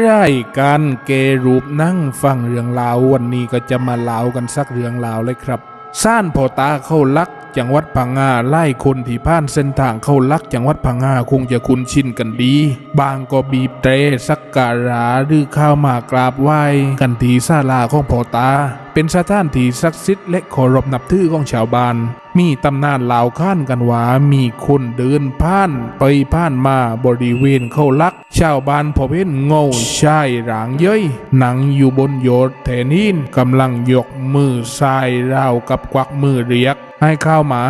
รายการเกรูปนั่งฟังเรื่องราววันนี้ก็จะมาเล่ากันสักเรื่องราวเลยครับซ่านพอตาเข้าลักจังหวัดพังงาไล่คนที่ผ่านเส้นทางเข้าลักจังหวัดพังงาคงจะคุ้นชินกันดี บางก็บีบเตรสักการะหรือข้าวมากราบไหว้กันที่ศาลาของพอตา เป็นสถานที่ศักดิ์สิทธิ์และเคารพนับถือของชาวบ้าน มีตำนานเล่าข้านกันว่ามีคนเดินผ่านไปผ่านมาบริเวณเข้าลัก ชาวบ้านพอเห็นเงาชายหรางเย้ยหนังอยู่บนโยดแทนินกำลังยกมือสายราวกับกวักมือเรียก ให้ข้าวหมา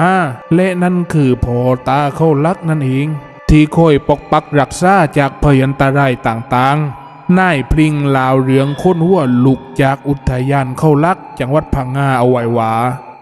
และนั่นคือพอตาเข้าลักนั่นเอง ที่คอยปกปักรักษาจากพยันตรายต่างๆ นายพริงลาวเรืองค้นหัวลุกจากอุทยานเข้าลัก จังหวัดพังงาเอาไว้ว่า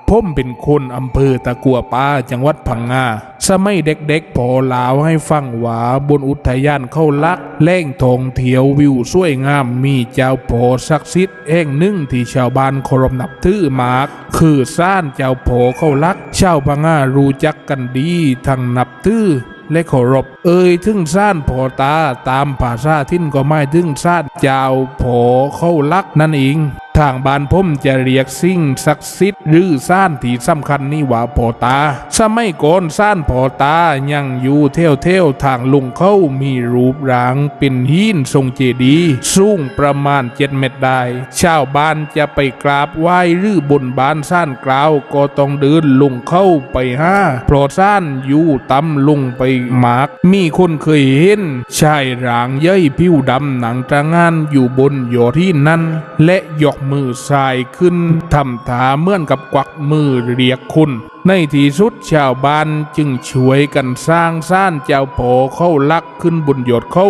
ผมเป็นคนอำเภอตะกัวป้าจังหวัดพังงา สมัยเด็กๆพอลาวให้ฟังหวาบนอุทยานเข้าลัก แล่งทองเที่ยววิวสวยงามมีเจ้าโผศักดิ์สิทธิ์แห่งหนึ่งที่ชาวบ้านเคารพนับถือมาก คือซ่านเจ้าโผเข้าลัก ชาวพังงารู้จักกันดีทั้งนับถือ และเคารพเอ่ยถึงซ่านพอตาตามภาษาทิ้นก็ไม่ถึงซ่านเจ้าพอเข้าลักนั่นเอง ทางบ้านผมจะเรียกสิ่งศักดิ์สิทธิ์หรือซ่านที่สำคัญนี่ว่าพอตา สมัยก่อนซ่านพอตายังอยู่เที่ยวเที่ยวๆทางลงเข้ามีรูปร่างเป็นหินทรงเจดีย์สูงประมาณเจ็ดเมตรได้ชาวบ้านจะไปกราบไหว้หรือบนบานซ่านกล่าวก็ต้องเดินลงเข้าไปห้าเพราะซ่านอยู่ต่ำลงไปหมาก มีคนเคยเห็นชายร่างเย้ยผิวดำหนังตางานอยู่บนยอดที่นั้นและหยกมือสายขึ้นทำถาเมื่อนกับกวักมือเรียกคุณ ในที่สุดชาวบ้านจึงช่วยกันสร้างซ่านเจ้าโผเข้าลักขึ้นบนโยอดเขา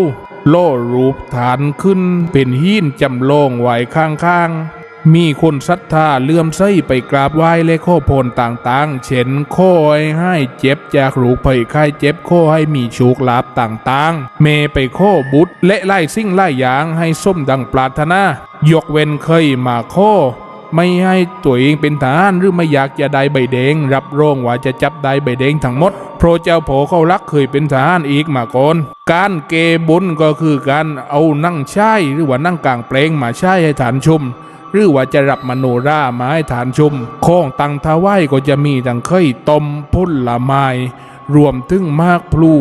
โล่รูปฐานขึ้นเป็นหินจำลองไว้ข้างๆ มีคนศรัทธาเลื่อมใสไปกราบไหว้และข้อพรต่างๆ เช่นข้อให้เจ็บจากลูกไผ่ไข้เจ็บข้อให้มีโชคลาภต่างๆ เมไปข้อบุตรและไล่สิ่งไล่อย่างให้ส้มดังปรารถนายกเว้นเคยมาข้อไม่ให้ตัวเองเป็นทหารหรือไม่อยากจะได้ใบแดง รับรองว่าจะจับได้ใบแดงทั้งหมดเพราะเจ้าโผเขารักเคยเป็นทหารอีกมาก่อนการเกบุญก็คือการเอานั่งใช้หรือว่านั่งกลางเปลงมาใช้ให้ฐานชม หรือว่าจะรับมโนรามาให้ฐานชุมข้องตังทวายก็จะมีทั้งเคยต้มพุ่นละไม้รวมถึงมากพลู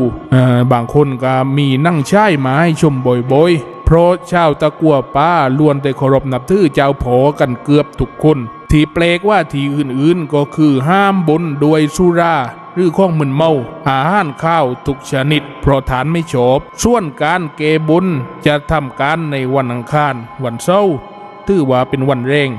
บางคนก็มีนั่งใช้มาให้ชมบ่อยๆ เพราะชาวตะกัวป้าล้วนแต่เคารพนับถือเจ้าโผกันเกือบทุกคน ที่แปลกว่าที่อื่นๆก็คือห้ามบนด้วยสุราหรือข้องมึนเมา อาหารข้าวทุกชนิด เพราะฐานไม่ชอบส่วนการเกบุญจะทำการในวันอังคาร วันเสาร์ ถือว่าเป็นวันแรง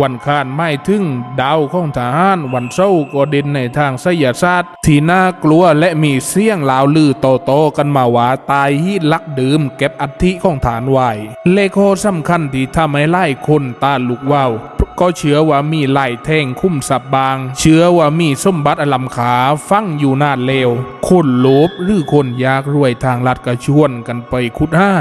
วันคานไม่ถึงดาวของทหารวันเศร้าก็เด่นในทางไสยศาสตร์ที่น่ากลัวและมีเสียงลาวลือโตโตๆกันมาว่าตายฮีลักดื่มเก็บอัฐิของฐานไว้เลโคสำคัญที่ทำให้ไล่คนตาลุกว่าวก็เชื่อว่ามีไหลแท่งคุ้มสับบาง เชื่อว่ามีสมบัติอลัมขาฟั่งอยู่นานเลวคนโลภหรือคนยากรวยทางลัดกระชวนกันไปคุดห้า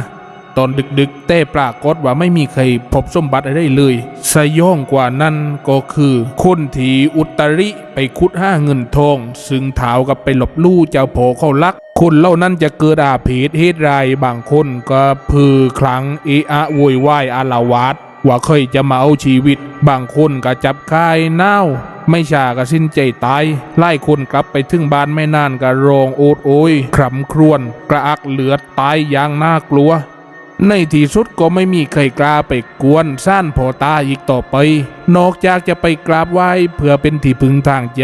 ตอนดึกๆ แต่ปรากฏว่าไม่มีใครพบสมบัติอะไรเลย สยองกว่านั้นก็คือคนที่อุตริไปคุดห้าเงินทอง ซึ่งถากับไปหลบลู่เจ้าโผเขาลักคนเหล่านั้นจะเกิดอาเพศเหตุไรบางคนก็พือครั้งเอะอะโวยวายอาลาวาดว่าเคยจะมาเอาชีวิต บางคนก็จับคายเน่าไม่ชาก็สิ้นใจตาย ไล่คนกลับไปถึงบ้านไม่นานก็ร้องโอดโอยคร่ำครวญกระอักเลือดตายอย่างน่ากลัว ในที่สุดก็ไม่มีใครกล้าไปกวนซ่านพอตาอีกต่อไป นอกจากจะไปกราบไหว้เพื่อเป็นที่พึงทางใจ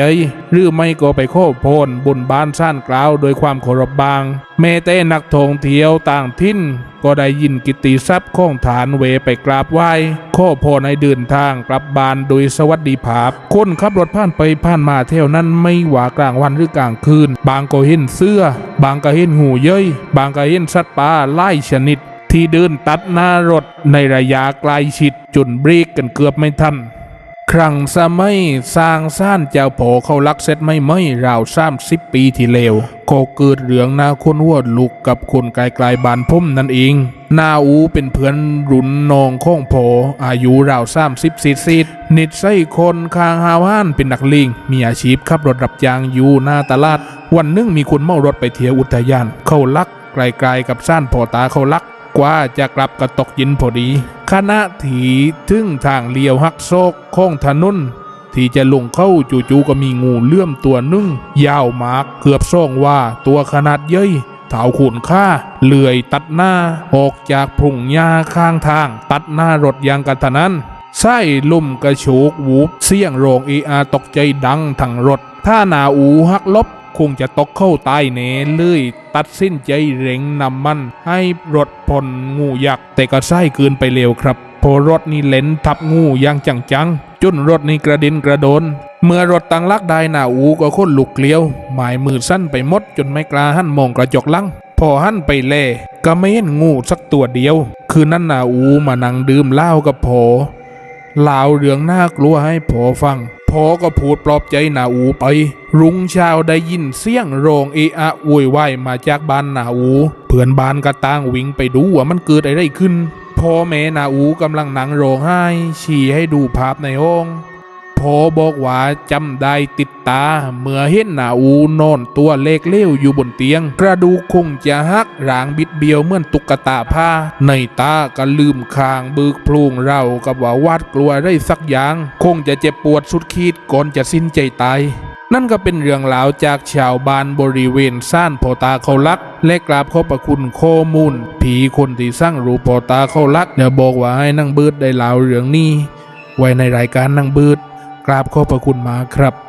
หรือไม่ก็ไปขอพรบนบ้านซ่านกล่าวโดยความเคารพบาง แม้แต่นักท่องเที่ยวต่างถิ่นก็ได้ยินกิตติศัพท์ของฐานเวไปกราบไหว้ขอพรให้เดินทางกลับบ้านโดยสวัสดิภาพ คนขับรถผ่านไปผ่านมาแถวนั้นไม่ว่ากลางวันหรือกลางคืน บางก็เห็นเสื้อ บางก็เห็นหูเย้ยบางก็เห็นสัตว์ป่าไล่ชนิด ที่เดินตัดหน้ารถในระยะไกลชิดจนเบรกกันเกือบไม่ทัน ครั้งสมัยสร้างซ่านเจ้าโผเขาลักเซตไม่ไม่ราวสามสิบปีที่เลวก็เกิดเรื่องนาคนหัวลุกกับคนไกลๆบานพุ่มนั่นเอง นาอูเป็นเพื่อนรุ่นน้องของโผอายุราวสามสิบสีสิดนิดไส้คนคางฮาวานเป็นนักลิง มีอาชีพขับรถรับจ้างอยู่หน้าตลาด วันนึงมีคนเมารถไปเที่ยวอุทยาน เขาลักไกลๆกับซ่านพอตาเขาลัก กว่าจะกลับกระตกยินพอดี คณะถีถึงทางเลี้ยวหักโซกโค้งถนนที่จะลงเข้าจู่ๆก็มีงูเลื่อมตัวนึ่ง ยาวมากเกือบส่องว่าตัวขนาดเย้ยเถาขุนค่าเลื่อยตัดหน้า ออกจากพุ่งหญ้าข้างทาง ตัดหน้ารถยางกันทนั้นไส้ลุ่มกระโชกวูบเสียงโรงเออาตกใจดังทั้งรถถ้านาอูหักลบ คงจะตกเข้าใต้เนเลยตัดสิ้นใจเร่งนำมัน ให้รถพลงูยักษ์แต่ก็ไส้เกินไปเร็วครับพอรถนี่เลนทับงูอย่างจังๆจนรถนี่กระเด็นกระโดน เมื่อรถตังลักได้หนาอูก็ค้นลุกเกลียว หมายมือสั้นไปหมดจนไม่กล้าหันมองกระจกลังพอหันไปแลก็ไม่เห็นงูสักตัวเดียว คือนั่นหนาอูมานั่งดื่มเหล้ากับพอลาวเรื่องน่ากลัวให้พอฟัง พอก็พูดปลอบใจนาอูไป รุงเช้าได้ยินเสียงโรงเอะอะโวยวายมาจากบ้านนาอู เพื่อนบ้านก็ต่างวิ่งไปดูว่ามันเกิดอะไรขึ้นพ่อแม่นาอูกำลังนั่งร้องไห้ ชี้ให้ดูภาพในห้อง พอบอกว่าจำได้ติดตา เมื่อเห็นหนาอูนอนตัวเล็กเลี้ยวอยู่บนเตียง กระดูกคงจะหักร่างบิดเบี้ยวเหมือนตุ๊กตาผ้า ในตาก็ลืมคางบึกพลุงเรากับว่าวาดกลัวได้สักอย่าง คงจะเจ็บปวดสุดขีดก่อนจะสิ้นใจตายนั่นก็เป็นเรื่องราวจากชาวบ้านบริเวณซ่านโพตาเขาลัก และกราบขอบพระคุณข้อมูล ผีคนที่สร้างรูปโพตาเขาลักเดี๋ยวบอกว่าให้นั่งบืดได้เล่าเรื่องนี้ ไว้ในรายการนั่งบืด กราบขอบพระคุณมากครับ